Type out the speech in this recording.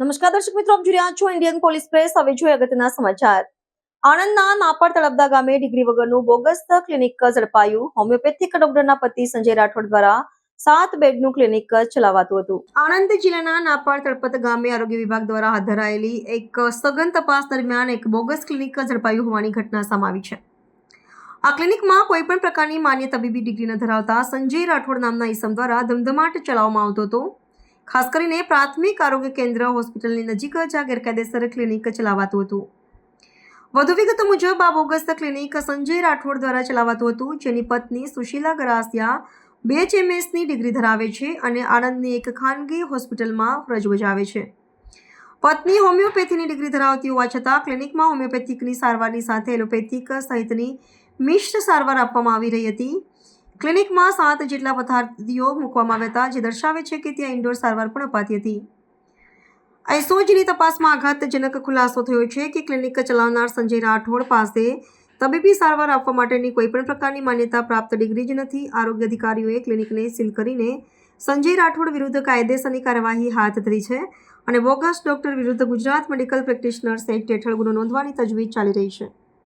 નમસ્કાર દર્શક મિત્રો, આપ જોઈ રહ્યા છો ઇન્ડિયન પોલીસ પ્રેસ હવે જોઈએ અગત્યના સમાચાર. આણંદના નાપર તળપદા ગામે ડિગ્રી વગરનું બોગસ ક્લિનિક ઝડપાયું. હોમિયોપેથિક ડોક્ટરના પતિ સંજય રાઠોડ દ્વારા સાત બેડનું ક્લિનિક ચલાવાતું હતું. આણંદ જિલ્લાના નાપાડ તળપત ગામે આરોગ્ય વિભાગ દ્વારા હાથ ધરાયેલી એક સઘન તપાસ દરમિયાન એક બોગસ ક્લિનિક ઝડપાયું હોવાની ઘટના સામે આવી છે. આ ક્લિનિકમાં કોઈ પણ પ્રકારની માન્ય તબીબી ડિગ્રી ન ધરાવતા સંજય રાઠોડ નામના ઈસમ દ્વારા ધમધમાટ ચલાવવામાં આવતો હતો. ખાસ કરીને પ્રાથમિક આરોગ્ય કેન્દ્ર, હોસ્પિટલની નજીક જ આ ગેરકાયદેસર ક્લિનિક ચલાવાતું હતું. વધુ વિગતો મુજબ, આ બોગસ ક્લિનિક સંજય રાઠોડ દ્વારા ચલાવાતું હતું, જેની પત્ની સુશીલા ગરાસિયા એમએસની ડિગ્રી ધરાવે છે અને આણંદની એક ખાનગી હોસ્પિટલમાં ફરજ બજાવે છે. પત્ની હોમિયોપેથીની ડિગ્રી ધરાવતી હોવા છતાં ક્લિનિકમાં હોમિયોપેથિકની સારવારની સાથે એલોપેથિક સહિતની મિશ્ર સારવાર આપવામાં આવી રહી હતી. ક્લિનિકમાં સાત જેટલા પથારીઓ મૂકવામાં આવ્યા હતા, જે દર્શાવે છે કે ત્યાં ઇન્ડોર સારવાર પણ અપાતી હતી. આઈસોજીની તપાસમાં આઘાતજનક ખુલાસો થયો છે કે ક્લિનિક ચલાવનાર સંજય રાઠોડ પાસે તબીબી સારવાર આપવા માટેની કોઈપણ પ્રકારની માન્યતા પ્રાપ્ત ડિગ્રી જ નથી. આરોગ્ય અધિકારીઓએ ક્લિનિકને સીલ કરીને સંજય રાઠોડ વિરુદ્ધ કાયદેસરની કાર્યવાહી હાથ ધરી છે અને બોગસ ડોક્ટર વિરુદ્ધ ગુજરાત મેડિકલ પ્રેક્ટિશનર્સ એક્ટ હેઠળ ગુનો નોંધવાની તજવીજ ચાલી રહી છે.